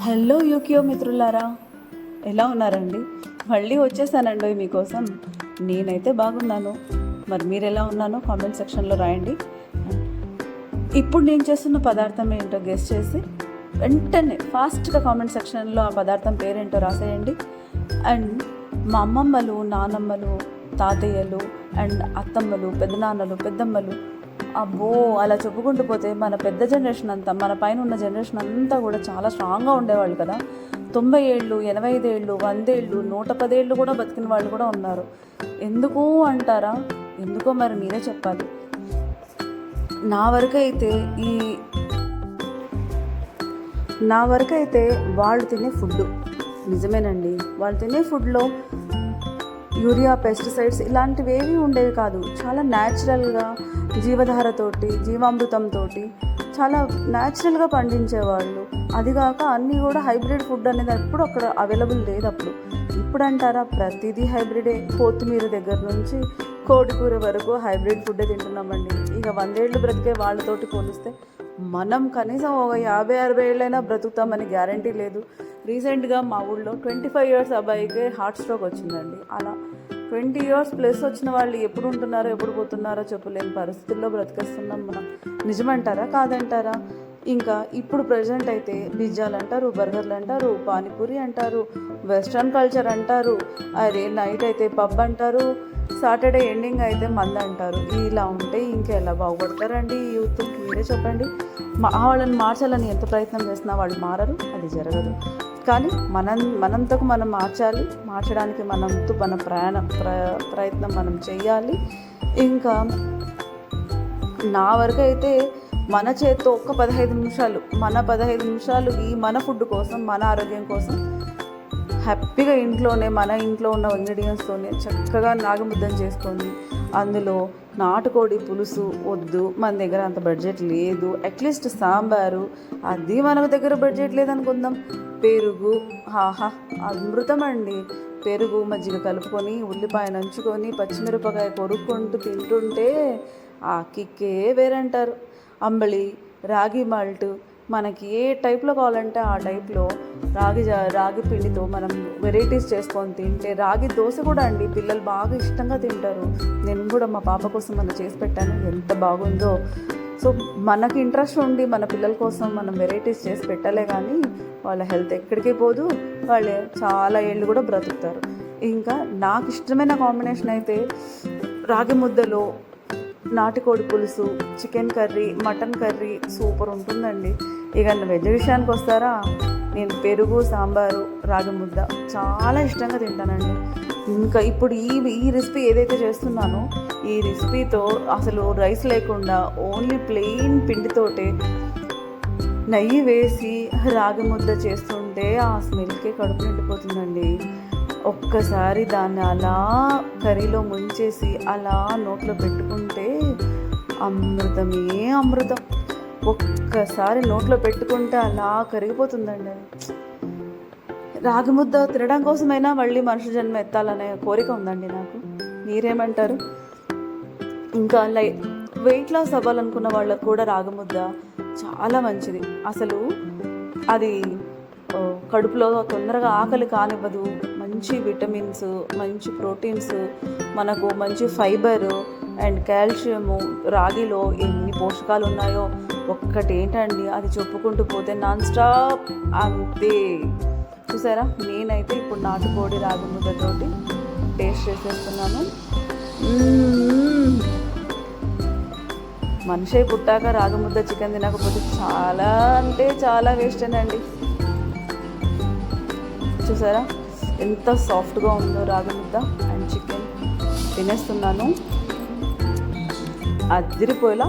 Hello యూకియో మిత్రులారా ఎలా ఉన్నారండి? మళ్ళీ వచ్చేసానండి మీకోసం. నేనైతే బాగున్నాను. మరి మీరు ఎలా ఉన్నానో కామెంట్ సెక్షన్లో రాయండి. ఇప్పుడు నేను చేస్తున్న పదార్థం ఏంటో గెస్ చేసి వెంటనే ఫాస్ట్గా కామెంట్ సెక్షన్లో ఆ పదార్థం పేరేంటో రాసేయండి. అండ్ మా అమ్మమ్మలు నానమ్మలు తాతయ్యలు అండ్ అత్తమ్మలు పెద్దనాన్నలు పెద్దమ్మలు అబ్బో అలా చెప్పుకుంటూ పోతే మన పెద్ద జనరేషన్ అంతా మన పైన ఉన్న జనరేషన్ అంతా కూడా చాలా స్ట్రాంగ్గా ఉండేవాళ్ళు కదా. తొంభై ఏళ్ళు ఎనభై ఐదేళ్ళు వందేళ్ళు నూట పదేళ్ళు కూడా బతికిన వాళ్ళు కూడా ఉన్నారు. ఎందుకు అంటారా? ఎందుకో మరి మీరే చెప్పాలి. నా వరకైతే ఈ నా వరకైతే వాళ్ళు తినే ఫుడ్ నిజమేనండి. వాళ్ళు తినే ఫుడ్లో యూరియా పెస్టిసైడ్స్ ఇలాంటివి ఏవి ఉండేవి కాదు. చాలా న్యాచురల్గా జీవధారతోటి జీవామృతంతో చాలా న్యాచురల్గా పండించేవాళ్ళు. అది కాక అన్నీ కూడా హైబ్రిడ్ ఫుడ్ అనేది ఎప్పుడు అక్కడ అవైలబుల్ లేదు అప్పుడు. ఇప్పుడు అంటారా ప్రతిదీ హైబ్రిడే. కొత్తిమీర దగ్గర నుంచి కోడికూర వరకు హైబ్రిడ్ ఫుడ్ తింటున్నామండి. ఇక వందేళ్ళు బ్రతికే వాళ్ళతోటి పోలిస్తే మనం కనీసం ఒక యాభై అరవై ఏళ్ళైనా బ్రతుకుతామని గ్యారంటీ లేదు. రీసెంట్గా మా ఊళ్ళో ట్వంటీ ఫైవ్ ఇయర్స్ అబ్బాయికి హార్ట్ స్ట్రోక్ వచ్చిందండి. అలా ట్వంటీ ఇయర్స్ ప్లస్ వచ్చిన వాళ్ళు ఎప్పుడు ఉంటున్నారో ఎప్పుడు పోతున్నారో చెప్పలేని పరిస్థితుల్లో బ్రతికేస్తున్నాం మనం. నిజమంటారా? కాదంటారా? ఇంకా ఇప్పుడు ప్రజెంట్ అయితే పిజ్జాలు అంటారు బర్గర్లు అంటారు పానీపూరి అంటారు వెస్ట్రన్ కల్చర్ అంటారు అరే నైట్ అయితే పబ్ అంటారు సాటర్డే ఎండింగ్ అయితే మంది అంటారు. ఇలా ఉంటే ఇంకెలా బాగుపడతారండి ఈ యూత్ మీరే చెప్పండి. మా వాళ్ళని మార్చాలని ఎంత ప్రయత్నం చేసినా వాళ్ళు మారరు అది జరగదు. కానీ మనం మనంతకు మనం మార్చాలి. మార్చడానికి మనంతో మన ప్రయాణ ప్ర ప్రయత్నం మనం చేయాలి. ఇంకా నా వరకు అయితే మన చేత్తో ఒక్క పదహైదు నిమిషాలు మన పదహైదు నిమిషాలు ఈ మన ఫుడ్ కోసం మన ఆరోగ్యం కోసం హ్యాపీగా ఇంట్లోనే మన ఇంట్లో ఉన్న ఇంగ్రీడియంట్స్తోనే చక్కగా నాగముద్దం చేసుకొని అందులో నాటుకోడి పులుసు వద్దు మన దగ్గర అంత బడ్జెట్ లేదు అట్లీస్ట్ సాంబారు అది మన దగ్గర బడ్జెట్ లేదనుకుందాం. పెరుగు ఆహా అమృతం అండి పెరుగు మజ్జిగ కలుపుకొని ఉల్లిపాయ నంచుకొని పచ్చిమిరపకాయ కొరుక్కుంటూ తింటుంటే ఆ కిక్కే వేరంటారు. అంబలి రాగి మాల్ట్ మనకి ఏ టైప్లో కావాలంటే ఆ టైప్లో రాగి జా రాగి పిండితో మనం వెరైటీస్ చేసుకొని తింటే రాగి దోశ కూడా అండి. పిల్లలు బాగా ఇష్టంగా తింటారు. నేను కూడా మా పాప కోసం మనం చేసి పెట్టాను. ఎంత బాగుందో. సో మనకి ఇంట్రెస్ట్ ఉండి మన పిల్లల కోసం మనం వెరైటీస్ చేసి పెట్టాలే కానీ వాళ్ళ హెల్త్ ఎక్కడికి పోదు. వాళ్ళు చాలా ఏళ్ళు కూడా బ్రతుకుతారు. ఇంకా నాకు ఇష్టమైన కాంబినేషన్ అయితే రాగి ముద్దలో నాటుకోడి పులుసు chicken curry mutton curry super ఉంటుందండి. ఇక వెజ్ విషయానికి వస్తారా? నేను పెరుగు సాంబారు రాగి ముద్ద చాలా ఇష్టంగా తింటానండి. ఇంకా ఇప్పుడు ఈ ఈ రెసిపీ ఏదైతే చేస్తున్నానో ఈ రెసిపీతో అసలు రైస్ లేకుండా ఓన్లీ ప్లెయిన్ పిండితోటే నెయ్యి వేసి రాగి ముద్ద చేస్తుంటే ఆ స్మెల్కే కడుపు నిండిపోతుందండి. ఒక్కసారి దాన్ని అలా కర్రీలో ముంచేసి అలా నోట్లో పెట్టుకుంటే అమృతమే అమృతం. ఒక్కసారి నోట్లో పెట్టుకుంటే అలా కరిగిపోతుందండి అది. రాగి ముద్ద తినడం కోసమైనా మళ్ళీ మనుషు జన్మ ఎత్తాలనే కోరిక ఉందండి నాకు. మీరేమంటారు? ఇంకా లై వెయిట్ లాస్ అవ్వాలనుకున్న వాళ్ళకు కూడా రాగముద్ద చాలా మంచిది. అసలు అది కడుపులో తొందరగా ఆకలి కానివ్వదు. మంచి విటమిన్స్ మంచి ప్రోటీన్స్ మనకు మంచి ఫైబరు అండ్ కాల్షియము రాగిలో ఎన్ని పోషకాలు ఉన్నాయో ఒక్కటి ఏంటండి అది చెప్పుకుంటూ పోతే నాన్ స్టాప్ అంతే. చూసారా? నేనైతే ఇప్పుడు నాటుకోడి రాగి ముద్దతోటి టేస్ట్ చేసేస్తున్నాను. మనిషి పుట్టాక రాగముద్ద చికెన్ తినకపోతే చాలా అంటే చాలా వేస్ట్ అండి చూసారా? ఎంత సాఫ్ట్గా ఉందో రాగముద్ద అండ్ చికెన్ తినేస్తున్నాను. అదిరిపోయేలా